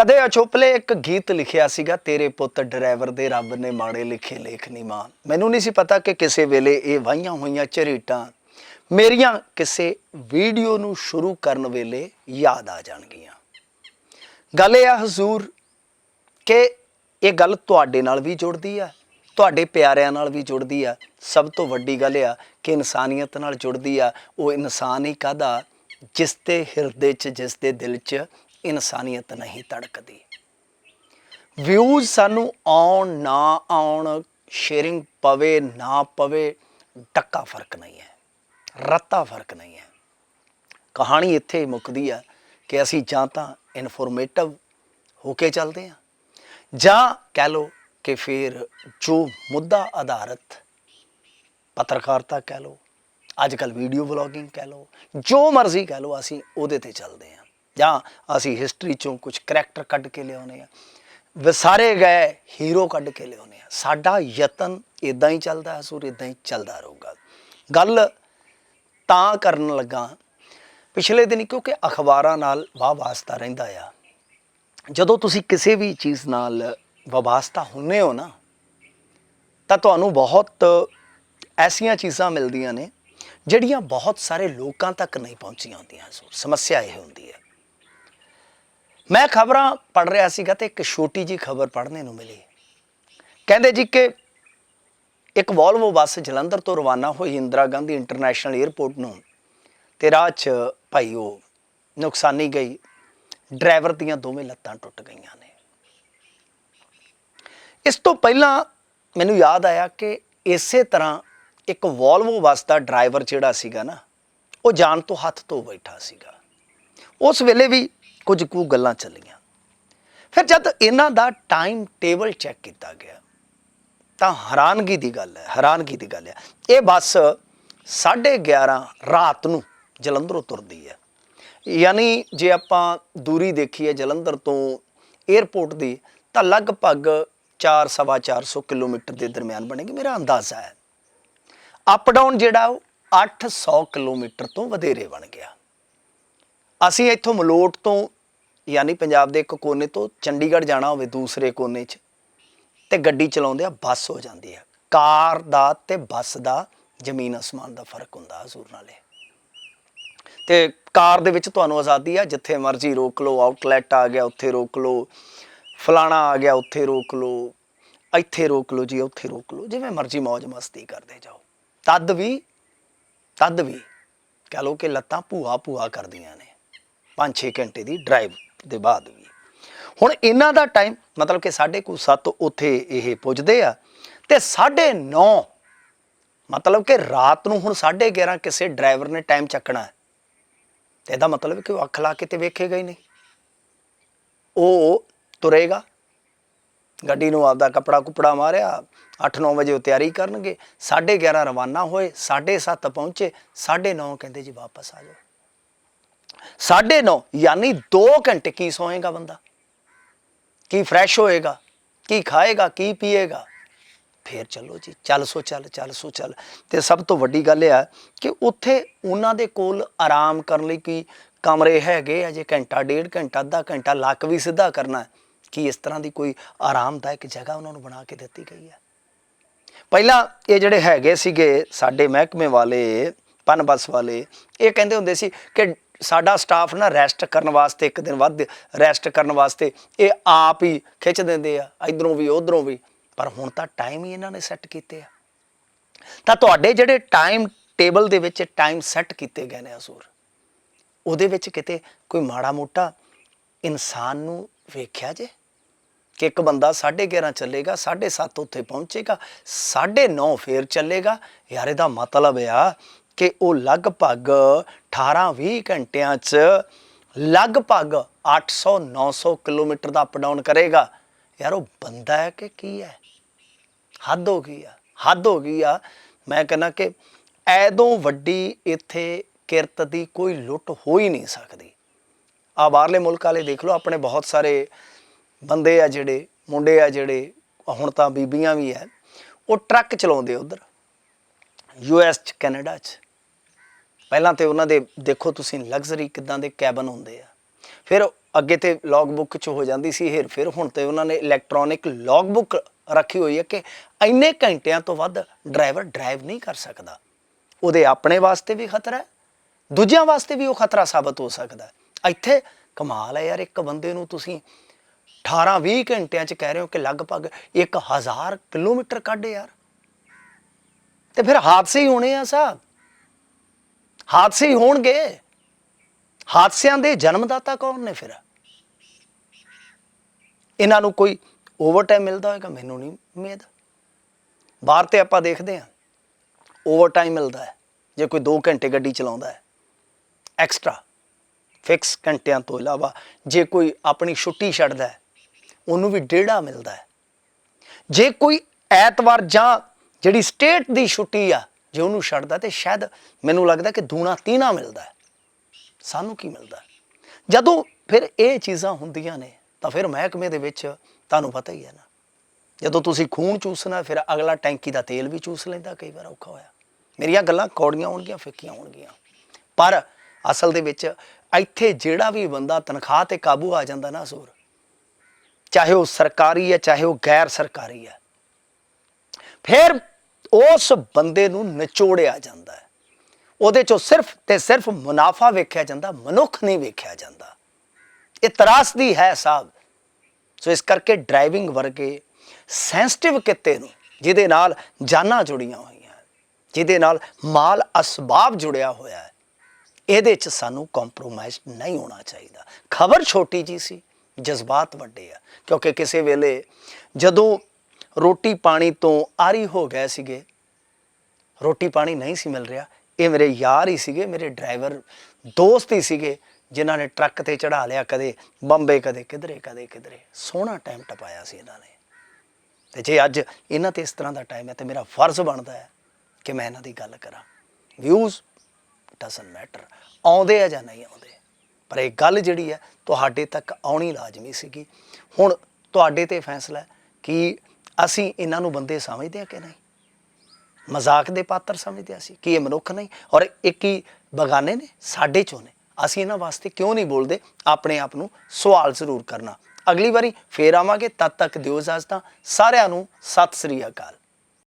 ਕਦੇ ਅਚੋਪਲੇ ਇੱਕ ਗੀਤ ਲਿਖਿਆ ਸੀਗਾ, ਤੇਰੇ ਪੁੱਤ ਡਰਾਈਵਰ ਦੇ ਰੱਬ ਨੇ ਮਾੜੇ ਲਿਖੇ ਲੇਖ ਨਹੀਂ ਮਾਨ ਮੈਨੂੰ ਨਹੀਂ ਸੀ ਪਤਾ ਕਿ ਕਿਸੇ ਵੇਲੇ ਇਹ ਵਾਹੀਆਂ ਹੋਈਆਂ ਝਰੀਟਾਂ ਮੇਰੀਆਂ ਕਿਸੇ ਵੀਡੀਓ ਨੂੰ ਸ਼ੁਰੂ ਕਰਨ ਵੇਲੇ ਯਾਦ ਆ ਜਾਣਗੀਆਂ। ਗੱਲ ਇਹ ਆ ਹਜ਼ੂਰ ਕਿ ਇਹ ਗੱਲ ਤੁਹਾਡੇ ਨਾਲ ਵੀ ਜੁੜਦੀ ਆ, ਤੁਹਾਡੇ ਪਿਆਰਿਆਂ ਨਾਲ ਵੀ ਜੁੜਦੀ ਆ। ਸਭ ਤੋਂ ਵੱਡੀ ਗੱਲ ਆ ਕਿ ਇਨਸਾਨੀਅਤ ਨਾਲ ਜੁੜਦੀ ਆ, ਉਹ ਇਨਸਾਨ ਹੀ ਕਾਹਦਾ? ਜਿਸ ਦੇ ਹਿਰਦੇ 'ਚ, ਜਿਸ ਦੇ ਦਿਲ 'ਚ ਇਨਸਾਨੀਅਤ ਨਹੀਂ ਤੜਕਦੀ। ਵਿਊਜ਼ ਸਾਨੂੰ ਆਉਣ ਨਾ ਆਉਣ ਸ਼ੇਅਰਿੰਗ ਪਵੇ ਨਾ ਪਵੇ ਟੱਕਾ ਫ਼ਰਕ ਨਹੀਂ ਹੈ, ਰੱਤਾ ਫ਼ਰਕ ਨਹੀਂ ਹੈ। ਕਹਾਣੀ ਇੱਥੇ ਹੀ ਮੁੱਕਦੀ ਆ ਕਿ ਅਸੀਂ ਜਾਂ ਤਾਂ ਇਨਫੋਰਮੇਟਿਵ ਹੋ ਕੇ ਚੱਲਦੇ ਹਾਂ, ਜਾਂ ਕਹਿ ਲੋ ਕਿ ਫਿਰ ਜੋ ਮੁੱਦਾ ਆਧਾਰਿਤ ਪੱਤਰਕਾਰਤਾ ਕਹਿ ਲੋ ਅੱਜ ਕੱਲ ਵੀਡੀਓ ਵਲੌਗਿੰਗ ਕਹਿ ਲੋ ਜੋ ਮਰਜ਼ੀ ਕਹਿ ਲੋ ਅਸੀਂ ਉਹਦੇ ਤੇ ਚੱਲਦੇ ਹਾਂ। ਜਾਂ ਅਸੀਂ ਹਿਸਟਰੀ ਚੋਂ ਕੁਝ ਕਰੈਕਟਰ ਕੱਢ ਕੇ ਲਿਆਉਨੇ ਆ। ਵਿਸਾਰੇ ਗਏ ਹੀਰੋ ਕੱਢ ਕੇ ਲਿਆਉਨੇ ਆ। ਸਾਡਾ ਯਤਨ ਇਦਾਂ ਹੀ ਚੱਲਦਾ ਹੈ, ਸੂਰ ਇਦਾਂ ਹੀ ਚੱਲਦਾ ਰਹੂਗਾ। ਗੱਲ ਤਾਂ ਕਰਨ ਲੱਗਾ ਪਿਛਲੇ ਦਿਨ, ਕਿਉਂਕਿ ਅਖਬਾਰਾਂ ਨਾਲ ਵਾਹ ਵਾਸਤਾ ਰਹਿੰਦਾ ਆ। ਜਦੋਂ ਤੁਸੀਂ ਕਿਸੇ ਵੀ ਚੀਜ਼ ਨਾਲ ਵਾਸਤਾ ਹੁੰਨੇ ਹੋ ਨਾ, ਤਾਂ ਤੁਹਾਨੂੰ ਬਹੁਤ ਐਸੀਆਂ ਚੀਜ਼ਾਂ ਮਿਲਦੀਆਂ ਨੇ, ਜਿਹੜੀਆਂ ਬਹੁਤ ਸਾਰੇ ਲੋਕਾਂ ਤੱਕ ਨਹੀਂ ਪਹੁੰਚੀਆਂ ਹੁੰਦੀਆਂ ਸੋ ਸਮੱਸਿਆ ਇਹ ਹੁੰਦੀ ਹੈ। ਮੈਂ ਖਬਰਾਂ ਪੜ ਰਿਹਾ ਸੀਗਾ ਤੇ ਇੱਕ ਛੋਟੀ ਜੀ ਖਬਰ ਪੜ੍ਹਨੇ ਨੂੰ ਮਿਲੀ। ਕਹਿੰਦੇ ਜੀ ਕਿ ਇੱਕ ਵੋਲਵੋ ਬੱਸ ਜਲੰਧਰ ਤੋਂ ਰਵਾਨਾ ਹੋਈ ਇੰਦਰਾ ਗਾਂਧੀ ਇੰਟਰਨੈਸ਼ਨਲ 에ਅਰਪੋਰਟ ਨੂੰ ਤੇ ਰਾਹ 'ਚ ਭਾਈ ਉਹ ਨੁਕਸਾਨੀ ਗਈ। ਡਰਾਈਵਰ ਦੀਆਂ ਦੋਵੇਂ ਲੱਤਾਂ ਟੁੱਟ ਗਈਆਂ ਨੇ। ਇਸ ਤੋਂ ਪਹਿਲਾਂ ਮੈਨੂੰ ਯਾਦ ਆਇਆ ਕਿ ਇਸੇ ਤਰ੍ਹਾਂ ਇੱਕ ਵੋਲਵੋ ਬੱਸ ਦਾ ਡਰਾਈਵਰ ਜਿਹੜਾ ਸੀਗਾ ਨਾ, ਉਹ ਜਾਨ ਤੋਂ ਹੱਥ ਧੋ ਬੈਠਾ ਸੀਗਾ। ਉਸ ਵੇਲੇ ਵੀ ਕੁਝ ਕੁ ਗੱਲਾਂ ਚੱਲੀਆਂ। ਫਿਰ ਜਦ ਇਹਨਾਂ ਦਾ ਟਾਈਮ ਟੇਬਲ ਚੈੱਕ ਕੀਤਾ ਗਿਆ, ਤਾਂ ਹੈਰਾਨਗੀ ਦੀ ਗੱਲ ਹੈ, ਹੈਰਾਨਗੀ ਦੀ ਗੱਲ ਹੈ। ਇਹ ਬੱਸ 11:30 ਰਾਤ ਨੂੰ ਜਲੰਧਰੋਂ ਤੁਰਦੀ ਹੈ। ਯਾਨੀ ਜੇ ਆਪਾਂ ਦੂਰੀ ਦੇਖੀਏ ਜਲੰਧਰ ਤੋਂ 에ਅਰਪੋਰਟ ਦੀ, ਤਾਂ ਲਗਭਗ 4-450 ਕਿਲੋਮੀਟਰ ਦੇ ਦਰਮਿਆਨ ਬਣੇਗੀ, ਮੇਰਾ ਅੰਦਾਜ਼ਾ ਹੈ। ਅਪ ਡਾਊਨ ਜਿਹੜਾ ਉਹ 800 ਕਿਲੋਮੀਟਰ ਤੋਂ ਵਧੇਰੇ ਬਣ ਗਿਆ। ਅਸੀਂ ਇੱਥੋਂ ਮਲੋਟ ਤੋਂ, ਯਾਨੀ ਪੰਜਾਬ ਦੇ ਇੱਕ ਕੋਨੇ ਤੋਂ ਚੰਡੀਗੜ੍ਹ ਜਾਣਾ ਹੋਵੇ ਦੂਸਰੇ ਕੋਨੇ 'ਚ, ਤੇ ਗੱਡੀ ਚਲਾਉਂਦੇ ਆ ਬੱਸ ਹੋ ਜਾਂਦੀ ਆ ਕਾਰ ਦਾ ਤੇ ਬੱਸ ਦਾ ਜ਼ਮੀਨ ਅਸਮਾਨ ਦਾ ਫ਼ਰਕ ਹੁੰਦਾ ਹਜ਼ੂਰ ਨਾਲੇ। ਤੇ ਕਾਰ ਦੇ ਵਿੱਚ ਤੁਹਾਨੂੰ ਆਜ਼ਾਦੀ ਆ, ਜਿੱਥੇ ਮਰਜ਼ੀ ਰੋਕ ਲਓ ਆਊਟਲੈਟ ਆ ਗਿਆ, ਉੱਥੇ ਰੋਕ ਲਓ, ਫਲਾਣਾ ਆ ਗਿਆ, ਉੱਥੇ ਰੋਕ ਲਓ, ਇੱਥੇ ਰੋਕ ਲਓ ਜੀ, ਉੱਥੇ ਰੋਕ ਲਓ, ਜਿਵੇਂ ਮਰਜ਼ੀ ਮौज ਮਸਤੀ ਕਰਦੇ ਜਾਓ। ਤਦ ਵੀ ਤਦ ਵੀ, ਕਹ ਲਓ ਕਿ ਲੱਤਾਂ ਭੂਆ ਭੂਆ ਕਰਦੀਆਂ ਨੇ। 5-6 ਘੰਟੇ ਦੀ ਡਰਾਈਵ ਦੇ ਬਾਅਦ ਵੀ। ਹੁਣ ਇਹਨਾਂ ਦਾ ਟਾਈਮ ਮਤਲਬ ਕਿ 7:30 ਉੱਥੇ ਇਹ ਪੁੱਜਦੇ ਆ ਤੇ 9:30 ਮਤਲਬ ਕਿ ਰਾਤ ਨੂੰ ਹੁਣ 11:30 ਕਿਸੇ ਡਰਾਈਵਰ ਨੇ ਟਾਈਮ ਚੱਕਣਾ ਹੈ। ਤੇ ਇਹਦਾ ਮਤਲਬ ਕਿ ਉਹ ਅੱਖ ਲਾ ਕੇ ਤੇ ਵੇਖੇਗਾ ਹੀ ਨਹੀਂ। ਉਹ ਤੁਰੇਗਾ, ਗੱਡੀ ਨੂੰ ਆਪਦਾ ਕਪੜਾ ਕੁਪੜਾ ਮਾਰਿਆ 8-9 ਵਜੇ ਉਹ ਤਿਆਰੀ ਕਰਨਗੇ 11:30 ਰਵਾਨਾ ਹੋਏ 7:30 ਪਹੁੰਚੇ 9:30 ਕਹਿੰਦੇ ਜੀ ਵਾਪਸ ਆ ਜਾਓ। 9:30 ਯਾਨੀ 2 ਘੰਟੇ ਕੀ ਸੋਏਗਾ ਬੰਦਾ? ਕੀ ਫਰੈਸ਼ ਹੋਏਗਾ? ਕੀ ਖਾਏਗਾ? ਕੀ ਪੀਏਗਾ? ਫੇਰ ਚਲੋ ਜੀ, ਚੱਲ ਸੋ ਚੱਲ ਚੱਲ ਸੋ ਚੱਲ। ਤੇ ਸਭ ਤੋਂ ਵੱਡੀ ਗੱਲ ਇਹ ਆ ਕਿ ਉੱਥੇ ਉਹਨਾਂ ਦੇ ਕੋਲ ਆਰਾਮ ਕਰਨ ਲਈ ਕੋਈ ਕਮਰੇ ਹੈਗੇ ਆ, ਜੇ ਘੰਟਾ, ਡੇਢ ਘੰਟਾ, ਅੱਧਾ ਘੰਟਾ ਲੱਕ ਵੀ ਸਿੱਧਾ ਕਰਨਾ ਕੀ ਇਸ ਤਰ੍ਹਾਂ ਦੀ ਕੋਈ ਆਰਾਮਦਾਇਕ ਜਗ੍ਹਾ ਉਹਨਾਂ ਨੂੰ ਬਣਾ ਕੇ ਦਿੱਤੀ ਗਈ ਹੈ? ਪਹਿਲਾਂ ਇਹ ਜਿਹੜੇ ਹੈਗੇ ਸੀਗੇ ਸਾਡੇ ਮਹਿਕਮੇ ਵਾਲੇ ਪਨ ਬੱਸ ਵਾਲੇ, ਇਹ ਕਹਿੰਦੇ ਹੁੰਦੇ ਸੀ ਕਿ ਸਾਡਾ ਸਟਾਫ ਨਾ ਰੈਸਟ ਕਰਨ ਵਾਸਤੇ ਇੱਕ ਦਿਨ ਵੱਧ ਰੈਸਟ ਕਰਨ ਵਾਸਤੇ ਇਹ ਆਪ ਹੀ ਖਿੱਚ ਦਿੰਦੇ ਆ, ਇਧਰੋਂ ਵੀ, ਉਧਰੋਂ ਵੀ। ਪਰ ਹੁਣ ਤਾਂ ਟਾਈਮ ਹੀ ਇਹਨਾਂ ਨੇ ਸੈੱਟ ਕੀਤੇ ਆ। ਤਾਂ ਤੁਹਾਡੇ ਜਿਹੜੇ ਟਾਈਮ ਟੇਬਲ ਦੇ ਵਿੱਚ ਟਾਈਮ ਸੈੱਟ ਕੀਤੇ ਗਏ ਨੇ ਅਸੂਰ ਉਹਦੇ ਵਿੱਚ ਕਿਤੇ ਕੋਈ ਮਾੜਾ ਮੋਟਾ ਇਨਸਾਨ ਨੂੰ ਵੇਖਿਆ ਜੇ? ਕਿ ਇੱਕ ਬੰਦਾ 11:30 ਚੱਲੇਗਾ 7:30 ਉੱਥੇ ਪਹੁੰਚੇਗਾ 9:30 ਫੇਰ ਚੱਲੇਗਾ, ਯਾਰ ਇਹਦਾ ਮਤਲਬ ਆ ਕਿ ਉਹ ਲਗਭਗ 18-20 ਘੰਟਿਆਂ 'ਚ ਲਗਭਗ 800-900 ਕਿਲੋਮੀਟਰ ਦਾ ਅਪ ਡਾਊਨ ਕਰੇਗਾ। ਯਾਰ ਉਹ ਬੰਦਾ ਹੈ ਕਿ ਕੀ ਹੈ? ਹੱਦ ਹੋ ਗਈ ਆ, ਹੱਦ ਹੋ ਗਈ ਆ। ਮੈਂ ਕਹਿੰਦਾ ਕਿ ਐਦੋਂ ਵੱਡੀ ਇੱਥੇ ਕਿਰਤ ਦੀ ਕੋਈ ਲੁੱਟ ਹੋ ਹੀ ਨਹੀਂ ਸਕਦੀ। ਆ ਬਾਹਰਲੇ ਮੁਲਕ ਵਾਲੇ ਦੇਖ ਲਓ, ਆਪਣੇ ਬਹੁਤ ਸਾਰੇ ਬੰਦੇ ਆ ਜਿਹੜੇ, ਮੁੰਡੇ ਆ ਜਿਹੜੇ, ਹੁਣ ਤਾਂ ਬੀਬੀਆਂ ਵੀ ਆ ਉਹ ਟਰੱਕ ਚਲਾਉਂਦੇ ਉਧਰ, ਯੂ ਐਸ ਚ, ਕੈਨੇਡਾ ਚ। ਪਹਿਲਾਂ ਤੇ ਉਹਨਾਂ ਦੇ ਦੇਖੋ ਤੁਸੀਂ ਲਗਜ਼ਰੀ ਕਿਦਾਂ ਦੇ ਕੈਬਨ ਹੁੰਦੇ ਆ। ਫਿਰ ਅੱਗੇ ਤੇ ਲੌਗ ਬੁੱਕ 'ਚ ਹੋ ਜਾਂਦੀ ਸੀ ਹੇਰ ਫਿਰ ਹੁਣ ਤੇ ਉਹਨਾਂ ਨੇ ਇਲੈਕਟ੍ਰੋਨਿਕ ਲੌਗ ਬੁੱਕ ਰੱਖੀ ਹੋਈ ਹੈ ਕਿ ਇੰਨੇ ਘੰਟਿਆਂ ਤੋਂ ਵੱਧ ਡਰਾਈਵਰ ਡਰਾਈਵ ਨਹੀਂ ਕਰ ਸਕਦਾ। ਉਹਦੇ ਆਪਣੇ ਵਾਸਤੇ ਵੀ ਖਤਰਾ ਹੈ, ਦੂਜਿਆਂ ਵਾਸਤੇ ਵੀ ਉਹ ਖਤਰਾ ਸਾਬਤ ਹੋ ਸਕਦਾ ਹੈ। ਇੱਥੇ ਕਮਾਲ ਹੈ ਯਾਰ, ਇੱਕ ਬੰਦੇ ਨੂੰ ਤੁਸੀਂ 18 20 ਘੰਟਿਆਂ 'ਚ ਕਹਿ ਰਹੇ ਹੋ ਕਿ ਲਗਭਗ 1000 ਕਿਲੋਮੀਟਰ ਕੱਢੇ ਯਾਰ। ਤੇ ਫਿਰ ਹਾਦਸੇ ਹੀ ਹੋਣੇ ਆ ਸਾਹਿਬ ਹਾਦਸੇ ਹੀ ਹੋਣਗੇ। ਹਾਦਸਿਆਂ ਦੇ ਜਨਮਦਾਤਾ ਕੌਣ ਨੇ ਫਿਰ? ਇਹਨਾਂ ਨੂੰ ਕੋਈ ਓਵਰਟਾਈਮ ਮਿਲਦਾ ਹੋਏਗਾ? ਮੈਨੂੰ ਨਹੀਂ ਉਮੀਦ। ਬਾਹਰ ਤੇ ਆਪਾਂ ਦੇਖਦੇ ਹਾਂ। ਓਵਰਟਾਈਮ ਮਿਲਦਾ ਹੈ। ਜੇ ਕੋਈ 2 ਘੰਟੇ ਗੱਡੀ ਚਲਾਉਂਦਾ ਹੈ। ਐਕਸਟਰਾ ਫਿਕਸ ਘੰਟਿਆਂ ਤੋਂ ਇਲਾਵਾ ਜੇ ਕੋਈ ਆਪਣੀ ਛੁੱਟੀ ਛੱਡਦਾ ਹੈ, ਉਹਨੂੰ ਵੀ ਡੇਢਾ ਮਿਲਦਾ ਹੈ। ਜੇ ਕੋਈ ਐਤਵਾਰ ਜਾਂ ਜਿਹੜੀ ਸਟੇਟ ਦੀ ਛੁੱਟੀ ਆ ਜੇ ਉਹਨੂੰ ਛੱਡਦਾ ਤੇ ਸ਼ਾਇਦ ਮੈਨੂੰ ਲੱਗਦਾ ਕਿ ਦੂਣਾ ਤੀਨਾ ਮਿਲਦਾ ਹੈ। ਸਾਨੂੰ ਕੀ ਮਿਲਦਾ ਜਦੋਂ ਫਿਰ ਇਹ ਚੀਜ਼ਾਂ ਹੁੰਦੀਆਂ ਨੇ, ਤਾਂ ਫਿਰ ਮਹਿਕਮੇ ਦੇ ਵਿੱਚ ਤੁਹਾਨੂੰ ਪਤਾ ਹੀ ਹੈ ਨਾ। ਜਦੋਂ ਤੁਸੀਂ ਖੂਨ ਚੂਸਣਾ ਫਿਰ ਅਗਲਾ ਟੈਂਕੀ ਦਾ ਤੇਲ ਵੀ ਚੂਸ ਲੈਂਦਾ, ਕਈ ਵਾਰ ਔਖਾ ਹੋਇਆ। ਮੇਰੀਆਂ ਗੱਲਾਂ ਕੌੜੀਆਂ ਹੋਣਗੀਆਂ, ਫਿੱਕੀਆਂ ਹੋਣਗੀਆਂ। ਪਰ ਅਸਲ ਦੇ ਵਿੱਚ ਇੱਥੇ ਜਿਹੜਾ ਵੀ ਬੰਦਾ ਤਨਖਾਹ ਤੇ ਕਾਬੂ ਆ ਜਾਂਦਾ ਨਾ ਸੂਰ, ਚਾਹੇ ਉਹ ਸਰਕਾਰੀ ਹੈ, ਚਾਹੇ ਉਹ ਗੈਰ ਸਰਕਾਰੀ ਹੈ, ਫਿਰ ਉਸ ਬੰਦੇ ਨੂੰ ਨਿਚੋੜਿਆ ਜਾਂਦਾ ਹੈ। ਉਹਦੇ ਚੋਂ ਸਿਰਫ ਤੇ ਸਿਰਫ ਮੁਨਾਫਾ ਵੇਖਿਆ ਜਾਂਦਾ, ਮਨੁੱਖ ਨਹੀਂ ਵੇਖਿਆ ਜਾਂਦਾ। ਇਹ ਤਰਾਸਦੀ ਹੈ ਸਾਹਿਬ ਸੋ ਇਸ ਕਰਕੇ ਡਰਾਈਵਿੰਗ ਵਰਗੇ ਸੈਂਸਿਟਿਵ ਕਿੱਤੇ ਨੂੰ, ਜਿਹਦੇ ਨਾਲ ਜਾਨਾਂ ਜੁੜੀਆਂ ਹੋਈਆਂ ਜਿਹਦੇ ਨਾਲ ਮਾਲ ਅਸਬਾਬ ਜੁੜਿਆ ਹੋਇਆ ਹੈ, ਇਹਦੇ 'ਚ ਸਾਨੂੰ ਕੰਪਰੋਮਾਈਜ਼ ਨਹੀਂ ਹੋਣਾ ਚਾਹੀਦਾ। ਖਬਰ ਛੋਟੀ ਜੀ ਸੀ, ਜਜ਼ਬਾਤ ਵੱਡੇ ਆ, ਕਿਉਂਕਿ ਕਿਸੇ ਵੇਲੇ ਜਦੋਂ ਰੋਟੀ ਪਾਣੀ ਤੋਂ ਆਰੀ ਹੋ ਗਏ ਸੀਗੇ। ਰੋਟੀ ਪਾਣੀ ਨਹੀਂ ਸੀ ਮਿਲ ਰਿਹਾ। ਇਹ ਮੇਰੇ ਯਾਰ ਹੀ ਸੀਗੇ, ਮੇਰੇ ਡਰਾਈਵਰ ਦੋਸਤ ਹੀ ਸੀਗੇ, ਜਿਨ੍ਹਾਂ ਨੇ ਟਰੱਕ ਤੇ ਚੜਾ ਲਿਆ ਕਦੇ, ਬੰਬੇ ਕਦੇ, ਕਿਧਰੇ ਕਦੇ, ਕਿਧਰੇ। ਸੋਹਣਾ ਟਾਈਮ ਟਪਾਇਆ ਸੀ ਇਹਨਾਂ ਨੇ। ਤੇ ਜੇ ਅੱਜ ਇਹਨਾਂ ਤੇ ਇਸ ਤਰ੍ਹਾਂ ਦਾ ਟਾਈਮ ਹੈ ਤੇ ਮੇਰਾ ਫਰਜ਼ ਬਣਦਾ ਹੈ ਕਿ ਮੈਂ ਇਹਨਾਂ ਦੀ ਗੱਲ ਕਰਾਂ। ਵਿਊਜ਼ ਡਸਨਟ ਮੈਟਰ ਆਉਂਦੇ ਆ ਜਾਂ ਨਹੀਂ ਆਉਂਦੇ। ਪਰ ਇਹ ਗੱਲ ਜਿਹੜੀ ਹੈ, ਤੁਹਾਡੇ ਤੱਕ ਆਉਣੀ ਲਾਜ਼ਮੀ ਸੀਗੀ। ਹੁਣ ਤੁਹਾਡੇ ਤੇ ਫੈਸਲਾ ਕਿ ਅਸੀਂ ਇਹਨਾਂ ਨੂੰ ਬੰਦੇ ਸਮਝਦੇ ਹਾਂ ਕਿ ਨਹੀਂ? ਮਜ਼ਾਕ ਦੇ ਪਾਤਰ ਸਮਝਦੇ ਅਸੀਂ ਕਿ ਇਹ ਮਨੁੱਖ ਨਹੀਂ? ਔਰ ਇੱਕ ਹੀ ਬਗਾਨੇ ਨੇ, ਸਾਡੇ ਚੋਂ ਨੇ। ਅਸੀਂ ਇਹਨਾਂ ਵਾਸਤੇ ਕਿਉਂ ਨਹੀਂ ਬੋਲਦੇ? ਆਪਣੇ ਆਪ ਨੂੰ ਸਵਾਲ ਜ਼ਰੂਰ ਕਰਨਾ। ਅਗਲੀ ਵਾਰੀ ਫੇਰ ਆਵਾਂਗੇ। ਤਦ ਤੱਕ ਦਿਓ ਇਜਾਜ਼ਤਾਂ। ਸਾਰਿਆਂ ਨੂੰ ਸਤਿ ਸ੍ਰੀ ਅਕਾਲ।